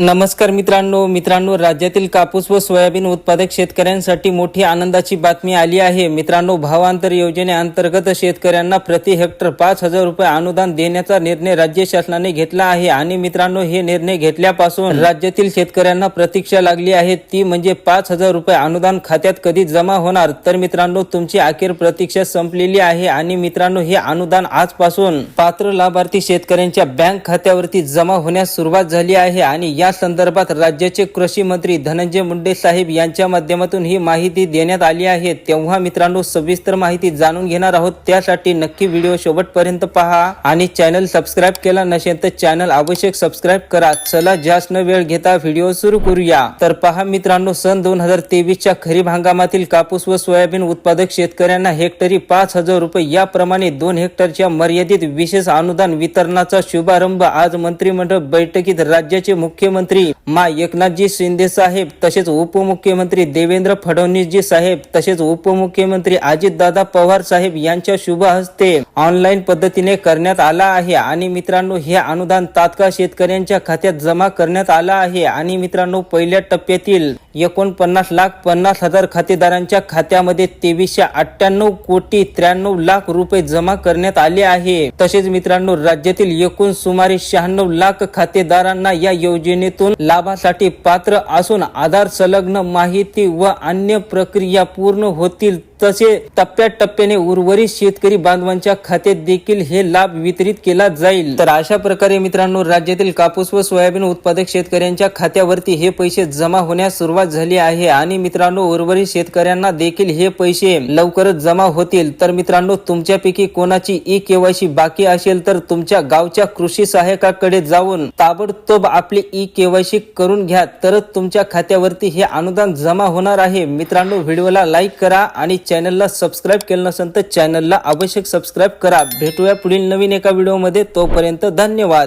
नमस्कार मित्रांनो मित्रांनो राज्यातील कापूस व सोयाबीन उत्पादक शेतकऱ्यांसाठी मोठी आनंदाची बातमी आली आहे. मित्रांनो भावांतर योजनेअंतर्गत शेतकऱ्यांना प्रति हेक्टर पाच हजार रुपये अनुदान देण्याचा निर्णय राज्य शासनाने घेतला आहे. आणि मित्रांनो हे निर्णय घेतल्यापासून राज्यातील शेतकऱ्यांना प्रतीक्षा लागली आहे. ती म्हणजे पाच हजार रुपये अनुदान खात्यात कधी जमा होणार? तर मित्रांनो तुमची अखेर प्रतीक्षा संपलेली आहे. आणि मित्रांनो हे अनुदान आजपासून पात्र लाभार्थी शेतकऱ्यांच्या बँक खात्यावरती जमा होण्यास सुरुवात झाली आहे. आणि या संदर्भात राज्याचे कृषी मंत्री धनंजय मुंडे साहेब यांच्या माध्यमातून ही माहिती देण्यात आली आहे. तेव्हा मित्रांनो सविस्तर माहिती जाणून घेणार आहोत. त्यासाठी नक्की व्हिडिओ शेवटपर्यंत पहा आणि चॅनल सबस्क्राईब केला नसेल तर चॅनल आवश्यक सबस्क्राईब करा. चला जास्त न वेळ घेता व्हिडिओ सुरू करूया. तर पहा मित्रांनो सन दोन हजार तेवीसच्या खरीप हंगामातील कापूस व सोयाबीन उत्पादक शेतकऱ्यांना हेक्टरी पाच हजार रुपये याप्रमाणे दोन हेक्टरच्या मर्यादित विशेष अनुदान वितरणाचा शुभारंभ आज मंत्रिमंडळ बैठकीत राज्याचे मुख्यमंत्री коментарі. मा एकनाथजी शिंदे साहेब तसेच उपमुख्यमंत्री देवेंद्र फडणवीसजी साहेब तसेच उपमुख्यमंत्री अजितदादा पवार साहेब यांच्या शुभ हस्ते ऑनलाईन पद्धतीने करण्यात आला आहे. आणि मित्रांनो हे अनुदान तात्काळ शेतकऱ्यांच्या खात्यात जमा करण्यात आला आहे. आणि मित्रांनो पहिल्या टप्प्यातील एकोणपन्नास लाख पन्नास हजार खातेदारांच्या खात्यामध्ये तेवीसशे अठ्ठ्याण्णव कोटी त्र्याण्णव लाख रुपये जमा करण्यात आले आहे. तसेच मित्रांनो राज्यातील एकूण सुमारे शहाण्णव लाख खातेदारांना या योजनेतून लाभासाठी पात्र असून आधार संलग्न माहिती व अन्य प्रक्रिया पूर्ण होतील तसे टप्प्याटप्प्याने उर्वरित शेतकरी बांधवांच्या खात्यात देखील हे लाभ वितरित केला जाईल. तर अशा प्रकारे मित्रांनो राज्यातील कापूस व सोयाबीन उत्पादक शेतकऱ्यांच्या खात्यावरती हे पैसे जमा होण्यास सुरुवात झाली आहे आणि मित्रांनो उर्वरित शेतकऱ्यांना देखील हे पैसे लवकरच जमा होतील. तर मित्रांनो तुमच्यापैकी कोणाची ई केवायसी बाकी असेल तर तुमच्या गावच्या कृषी सहाय्यकाकडे जाऊन ताबडतोब आपली ई केवायसी करून घ्या. तरच तुमच्या खात्यावरती हे अनुदान जमा होणार आहे. मित्रांनो व्हिडिओला लाईक करा आणि चॅनलला सबस्क्राईब केलं नसेल तर चॅनलला आवश्यक सबस्क्राईब करा. भेटूया पुढील नवीन एका व्हिडिओमध्ये तोपर्यंत धन्यवाद.